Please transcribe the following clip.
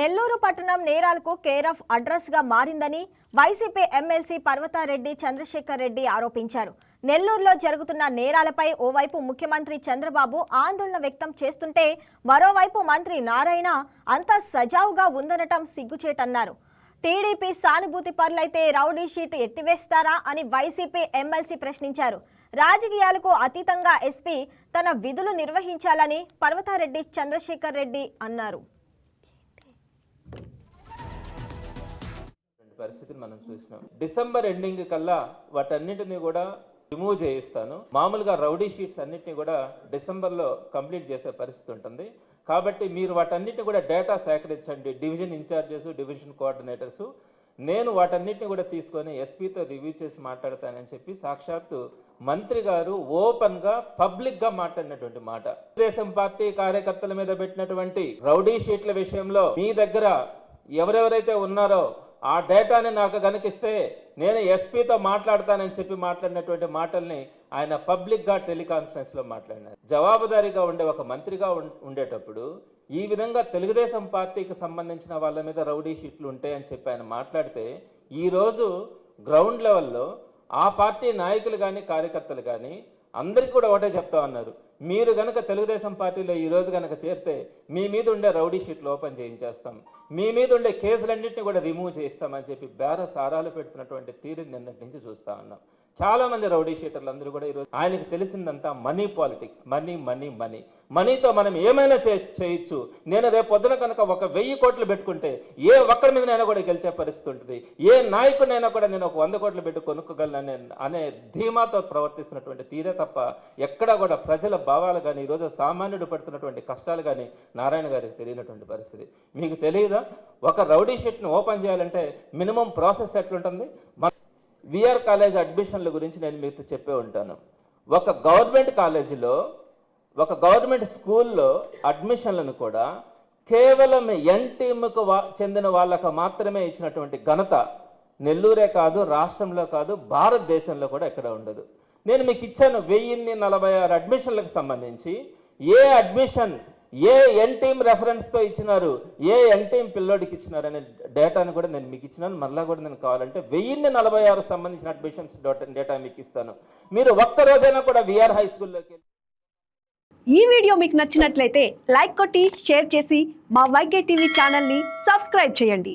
నెల్లూరు పట్టణం నేరాలకు care of అడ్రస్గా మారిందని వైసీపీ ఎమ్మెల్సీ పర్వతారెడ్డి చంద్రశేఖర్ రెడ్డి ఆరోపించారు. నెల్లూరులో జరుగుతున్న నేరాలపై ఓవైపు ముఖ్యమంత్రి చంద్రబాబు ఆందోళన వ్యక్తం చేస్తుంటే మరోవైపు మంత్రి నారాయణ అంతా సజావుగా ఉందనటం సిగ్గుచేటన్నారు. టీడీపీ సానుభూతి పరులైతే రౌడీ షీట్ ఎత్తివేస్తారా అని వైసీపీ ఎమ్మెల్సీ ప్రశ్నించారు. రాజకీయాలకు అతీతంగా ఎస్పీ తన విధులు నిర్వహించాలని పర్వతారెడ్డి చంద్రశేఖర్ రెడ్డి అన్నారు. పరిస్థితిని మనం చూసినాం. డిసెంబర్ ఎండింగ్ కల్లా వాటన్నిటిని కూడా రిమూవ్ చేయిస్తాను. మామూలుగా రౌడీ షీట్స్ అన్నిటిని కూడా డిసెంబర్లో కంప్లీట్ చేసే పరిస్థితి ఉంటుంది. కాబట్టి మీరు వాటన్నిటిని కూడా data సేకరించండి. Division incharges division coordinators. నేను వాటన్నిటిని కూడా తీసుకొని ఎస్పీతో రివ్యూ చేసి మాట్లాడతానని చెప్పి సాక్షాత్తు మంత్రి గారు ఓపెన్గా పబ్లిక్గా మాట్లాడినటువంటి మాట. తెలుగుదేశం పార్టీ కార్యకర్తల మీద పెట్టినటువంటి రౌడీ షీట్ల విషయంలో మీ దగ్గర ఎవరెవరైతే ఉన్నారో ఆ డేటాని నాకు గనకిస్తే నేను ఎస్పీతో మాట్లాడతానని చెప్పి మాట్లాడినటువంటి మాటల్ని ఆయన పబ్లిక్గా టెలికాన్ఫరెన్స్లో మాట్లాడినారు. జవాబుదారీగా ఉండే ఒక మంత్రిగా ఉండేటప్పుడు ఈ విధంగా తెలుగుదేశం పార్టీకి సంబంధించిన వాళ్ళ మీద రౌడీ షీట్లు ఉంటాయని చెప్పి ఆయన మాట్లాడితే ఈ రోజు గ్రౌండ్ లెవెల్లో ఆ పార్టీ నాయకులు కానీ కార్యకర్తలు కానీ అందరికీ కూడా ఒకటే చెప్తా ఉన్నారు మీరు గనక తెలుగుదేశం పార్టీలో ఈ రోజు గనక చేరితే మీ మీద ఉండే రౌడీ షీట్లు ఓపెన్ చేయించేస్తాం. మీ మీద ఉండే కేసులన్నింటినీ కూడా రిమూవ్ చేయిస్తామని చెప్పి బేర సారాలు పెడుతున్నటువంటి తీరుని నిన్నటి నుంచి చూస్తా ఉన్నాం. చాలా మంది రౌడీ షీటర్లు అందరూ కూడా ఈరోజు ఆయనకు తెలిసిందంతా money politics money money money. మనీతో మనం ఏమైనా చే- చేయొచ్చు. నేను రేపు పొద్దున కనుక ఒక వెయ్యి కోట్లు పెట్టుకుంటే ఏ ఒక్కరి మీదనైనా కూడా గెలిచే పరిస్థితి ఉంటుంది. ఏ నాయకునైనా కూడా నేను ఒక వంద కోట్లు పెట్టి కొనుక్కోగలను అనే ధీమాతో ప్రవర్తిస్తున్నటువంటి తీరే తప్ప ఎక్కడా కూడా ప్రజల భావాలు కానీ ఈరోజు సామాన్యుడు పడుతున్నటువంటి కష్టాలు కానీ నారాయణ గారికి తెలియనటువంటి పరిస్థితి. మీకు తెలియదా? ఒక రౌడీ షీట్ని ఓపెన్ చేయాలంటే మినిమం ప్రాసెస్ ఎట్లుంటుంది? విఆర్ కాలేజ్ అడ్మిషన్ల గురించి నేను మీకు చెప్పే ఉంటాను. ఒక గవర్నమెంట్ కాలేజీలో ఒక గవర్నమెంట్ స్కూల్లో అడ్మిషన్లను కూడా కేవలం ఎన్ టీమ్కు చెందిన వాళ్ళకు మాత్రమే ఇచ్చినటువంటి ఘనత నెల్లూరే కాదు రాష్ట్రంలో కాదు భారతదేశంలో కూడా ఎక్కడ ఉండదు. నేను మీకు ఇచ్చాను వెయ్యిన్ని నలభై ఆరు అడ్మిషన్లకు సంబంధించి ఏ అడ్మిషన్ ఏ ఎన్ టీమ్ రెఫరెన్స్తో ఇచ్చినారు ఏ ఎన్ టీమ్ పిల్లోడికి ఇచ్చినారు అనే డేటాను కూడా నేను మీకు ఇచ్చినాను. మళ్ళీ కూడా నేను కావాలంటే వెయ్యిన్ని నలభై ఆరు సంబంధించిన అడ్మిషన్స్ డేటా మీకు ఇస్తాను. మీరు ఒక్క రోజైనా కూడా విఆర్ హై స్కూల్లోకి వెళ్ళి ఈ వీడియో మీకు నచ్చినట్లయితే లైక్ కొట్టి షేర్ చేసి మా వైకే టీవీ ఛానల్ని సబ్స్క్రైబ్ చేయండి.